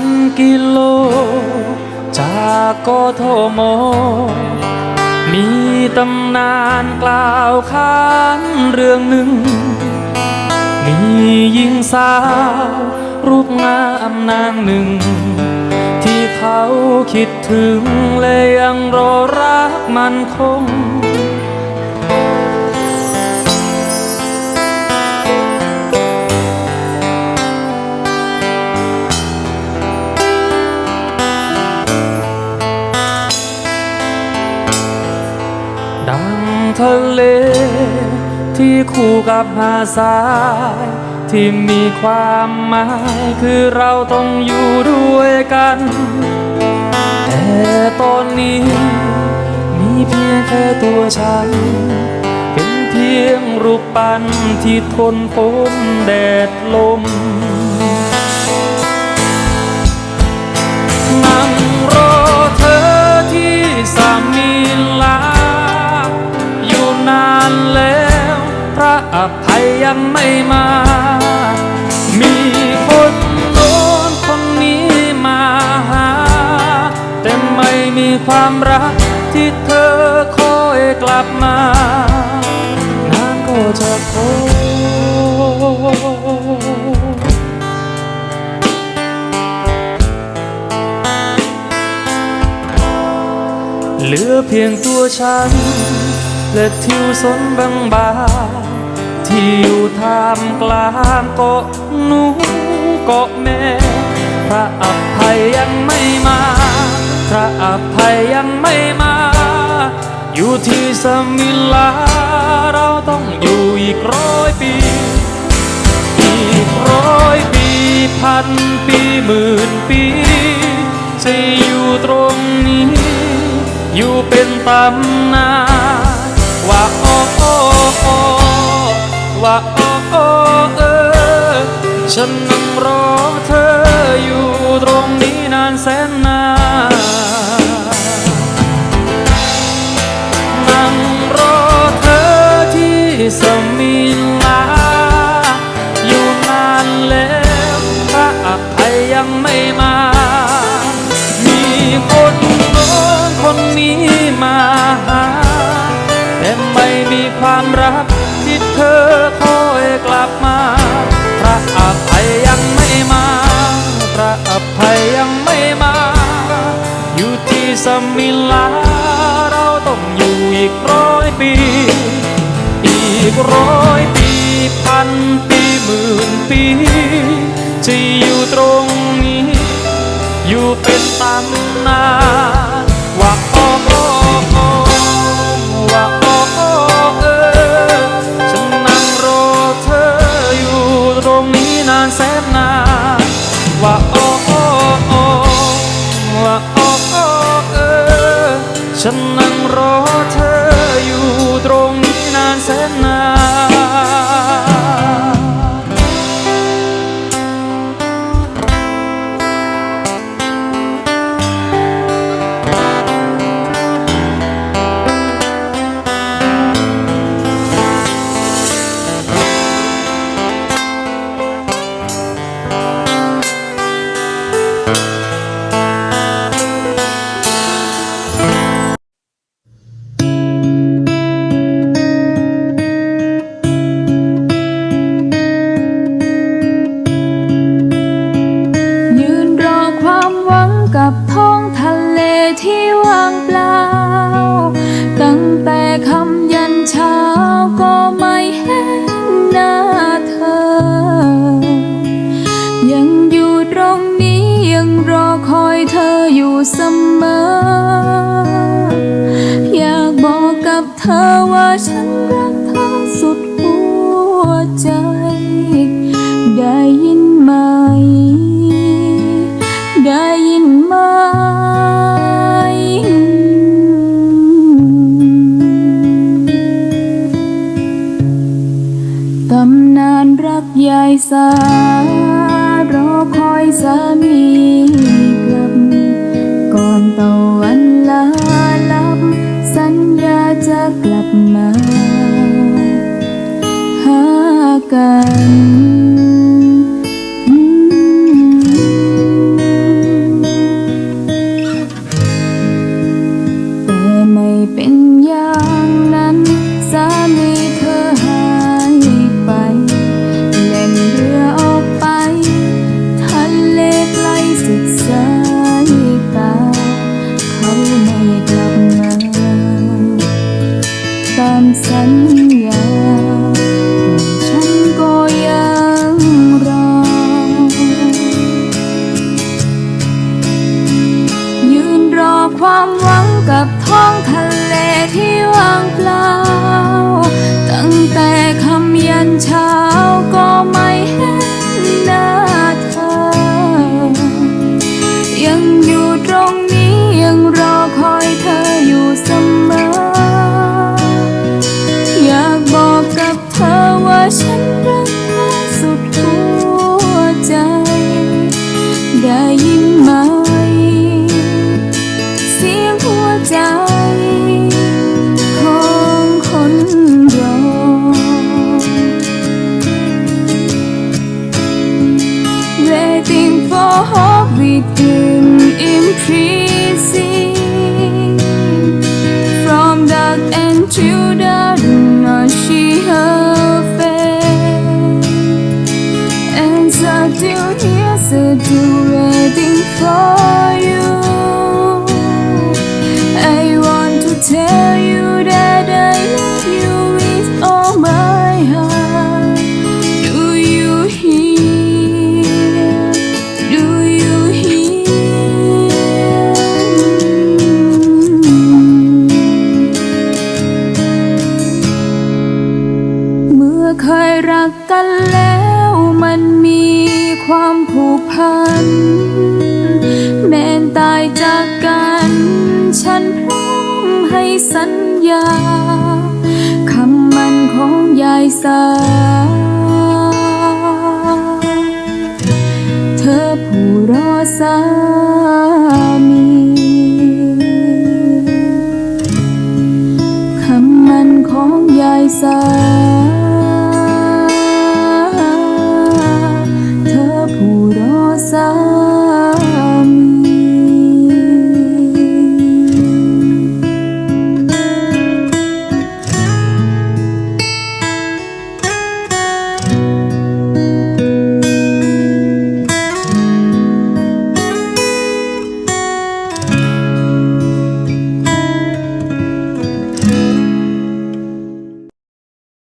นกิโล จากกทม มีตำนานกล่าวขานเรื่องหนึ่ง มีหญิงสาว รูปงามนางหนึ่ง ที่เขาคิดถึงและยังรอรักมันคง เล ที่คู่กับหาดทราย ที่มีความหมายคือเราต้องอยู่ด้วยกัน แต่ตอนนี้ มีเพียงแค่ตัวฉัน เป็นเพียงรูปปั้นที่ทนฝนแดดลมนั่งรอเธอที่สามี ยังไม่มา มีคนโน้นคนนี้มาหา แต่ไม่มีความรักที่เธอคอยกลับมานานก็จะพบเหลือเพียงตัวฉันและทิวสนบางบาง ที่อยู่ท่ามกลางเกาะหนูเกาะแม่พระอภัยยังไม่มา พระอภัยยังไม่มา อยู่ที่สมิลา เราต้องอยู่อีกร้อยปี อีกร้อยปีพันปีหมื่นปี จะอยู่ตรงนี้ อยู่เป็นตำนานว่าโอ้โอ้โอ้ ว่าโอ้โอ้เออ ฉันนั่งรอเธออยู่ตรงนี้นานแสนนานนั่งรอเธอที่สมิลา อยู่นานแล้วพระอภัยยังไม่มา มีคนโน้นคนนี้มาหาแต่ไม่มีความรักที่เธอ สมิลาเราต้องอยู่อีกร้อยปี อีกร้อยปีพันปีหมื่นปีจะอยู่ตรงนี้ อยู่เป็นตาม กับท้องทะเลที่ว่างเปล่า ตั้งแต่คำยันเช้าก็ไม่เห็นหน้าเธอ ยังอยู่ตรงนี้ยังรอคอยเธออยู่เสมอ อยากบอกกับเธอว่าฉันรักเธอสุด กลับ ก่อนตะวันลาลับ สัญญาจะกลับมา หากัน กับท้องทะเลที่ว่างเปล่า ใจ ของคนรอ Waiting for hope within increasing From dark and to dawn on she her face And so still here, so still waiting for ญาคำมันของยายสา เธอผู้รอสามีคำมันของยายสา เธอผู้รอสา